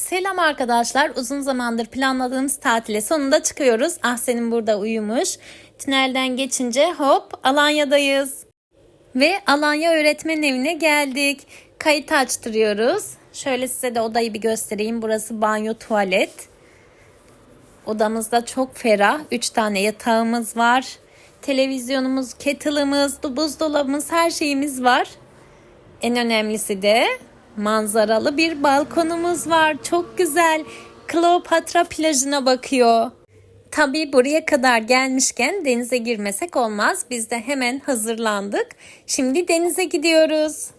Selam arkadaşlar. Uzun zamandır planladığımız tatile sonunda çıkıyoruz. Ahsen'in burada uyumuş. Tünelden geçince hop Alanya'dayız. Ve Alanya öğretmen evine geldik. Kayıt açtırıyoruz. Şöyle size de odayı bir göstereyim. Burası banyo tuvalet. Odamızda çok ferah. 3 tane yatağımız var. Televizyonumuz, kettle'ımız, buzdolabımız her şeyimiz var. En önemlisi de manzaralı bir balkonumuz var. Çok güzel. Kleopatra plajına bakıyor. Tabii buraya kadar gelmişken denize girmesek olmaz. Biz de hemen hazırlandık. Şimdi denize gidiyoruz.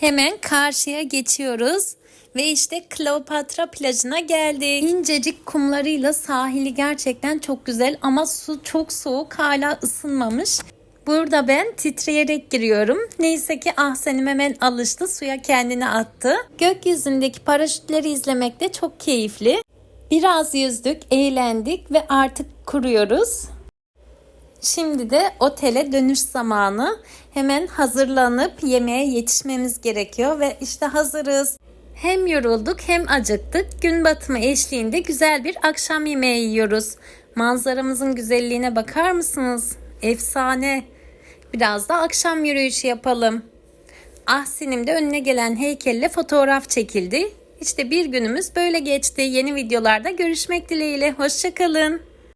Hemen karşıya geçiyoruz. Ve işte Kleopatra plajına geldik. İncecik kumlarıyla sahili gerçekten çok güzel ama su çok soğuk hala ısınmamış. Burada ben titreyerek giriyorum. Neyse ki Ahsen'im hemen alıştı suya kendini attı. Gökyüzündeki paraşütleri izlemek de çok keyifli. Biraz yüzdük, eğlendik ve artık kuruyoruz. Şimdi de otele dönüş zamanı. Hemen hazırlanıp yemeğe yetişmemiz gerekiyor ve işte hazırız. Hem yorulduk hem acıktık. Gün batımı eşliğinde güzel bir akşam yemeği yiyoruz. Manzaramızın güzelliğine bakar mısınız? Efsane. Biraz da akşam yürüyüşü yapalım. Ahsin'im de önüne gelen heykelle fotoğraf çekildi. İşte bir günümüz böyle geçti. Yeni videolarda görüşmek dileğiyle. Hoşçakalın.